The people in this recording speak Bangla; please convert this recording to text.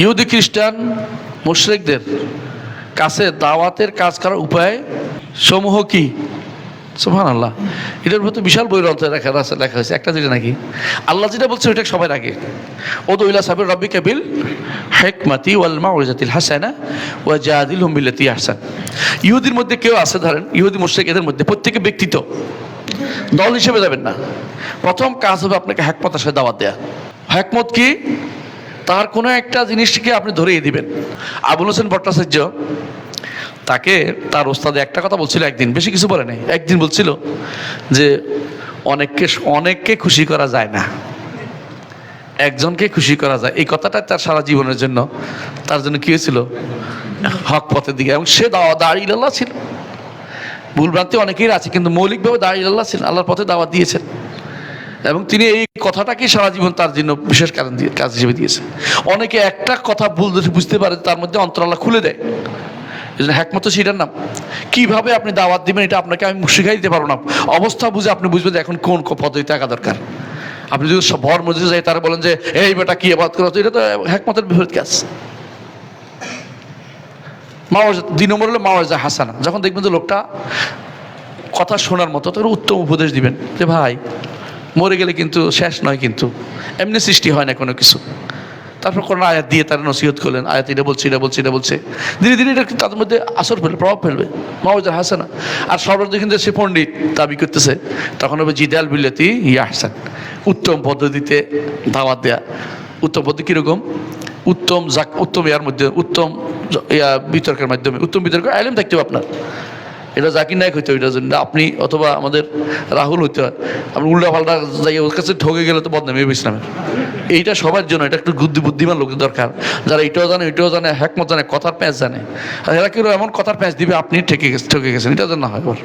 ইহুদি খ্রিস্টান, মুশরিকদের কাছে দাওয়াতের কাজ করার উপায় সমূহ কি? সুহান আল্লাহ এটার মধ্যে বিশাল বই রন্থে লেখা আছে, লেখা হয়েছে। একটা যেটা নাকি? আল্লাহ যেটা বলছে, ওইটা সবাই রাখে। ও তো ইলা সাবির রব্বি কাবিল হেকমাতি ওয়াল মাউজাতিল হাসানা ওয়া জাদিল হুম বিল্লাতি আহসান। ইহুদির মধ্যে কেউ আছে, ধরেন, ইহুদি মুশরিক এদের মধ্যে প্রত্যেকে ব্যক্তিত্ব। দল হিসেবে যাবেন না। প্রথম কাজ হবে আপনাকে হ্যাকমতের সাথে দাওয়াত দেয়া। হ্যাকমত কি? তার কোনো একটা জিনিসটিকে আপনি ধরিয়ে দিবেন। আবুল হোসেন ভট্টাচার্য তাকে তার ওস্তাদে একটা কথা বলছিল একদিন, বেশি কিছু বলে নাই, একদিন বলছিল যে অনেককে অনেককে খুশি করা যায় না। একজনকে খুশি করা যায়। এই কথাটা তার সারা জীবনের জন্য, তার জন্য কি হয়েছিল? হক পথের দিকে। এবং সে দাওয়া দাঁড়িয়ে ছিল। ভুলভ্রান্তি অনেকেই আছে, কিন্তু মৌলিকভাবে দাঁড়িয়ে ছিলেন আল্লাহর পথে দাওয়া দিয়েছেন। এবং তিনি এই কথাটাকেই সারা জীবন তার জন্য বিশেষ কারণ দিয়ে কাজ হিসেবে দিয়েছেন। অনেকে একটা কথা ভুল বুঝতে পারে, তার মধ্যে অন্তরাল্লাহ খুলে দেয়। এই জন্য হ্যাকমত সেটার নাম। কীভাবে আপনি দাওয়াত দিবেন, এটা আপনাকে আমি শিখাই দিতে পারব না। অবস্থা বুঝে আপনি বুঝবেন যে এখন কোন পদ্ধতি থাকা দরকার। আপনি যদি ভর মসজিদে যাই, তারা বলেন যে, এই বেটা কি আবাদ করা? এটা তো হ্যাকমতের বিপরীত কাজ। মাওয়াজ দুই নম্বর হলো মাওয়াজা হাসানা। যখন দেখবেন যে লোকটা কথা শোনার মতো, তখন উত্তম উপদেশ দিবেন যে, ভাই মরে গেলে কিন্তু শেষ নয় কিন্তু। এমনি সৃষ্টি হয় না কোনো কিছু। তারপর কোনো আয়াত দিয়ে তারা নসিহত করলেন। আয়াত এটা বলছে এটা বলছে এটা বলছে। ধীরে ধীরে এটা তাদের মধ্যে আসর ফেলবে, প্রভাব ফেলবে। মাওয়াজা হাসানা। আর সর্বদা কিন্তু সে পণ্ডিত দাবি করতেছে, তখন হবে জিদাল বিল্লাতি ইয়া হাসান উত্তম পদ্ধতিতে দাওয়াত দেয়া। উত্তম পদ্ধতি কীরকম? উত্তম জাক উত্তম ইয়ার মধ্যে, উত্তম ইয়া বিতর্কের মাধ্যমে। উত্তম বিতর্ক আইলেম থাকতে হবে আপনার। এটা জাকির নায়ক হইতে ওইটার জন্য আপনি অথবা আমাদের রাহুল হইতে হয়। আপনি উল্টা পাল্টা যাই ওর কাছে ঠকে গেলে তো বদনামি হবে ইসলামের। এইটা সবার জন্য, এটা একটু বুদ্ধি বুদ্ধিমান লোকের দরকার। যারা এটাও জানে এটাও জানে হ্যাকমত জানে, কথার প্যাঁচ জানে। আর এরা কেউ এমন কথার প্যাঁচ দিবে, আপনি ঠেকে গেছে ঠকে গেছেন এটা যেন হয় ওর।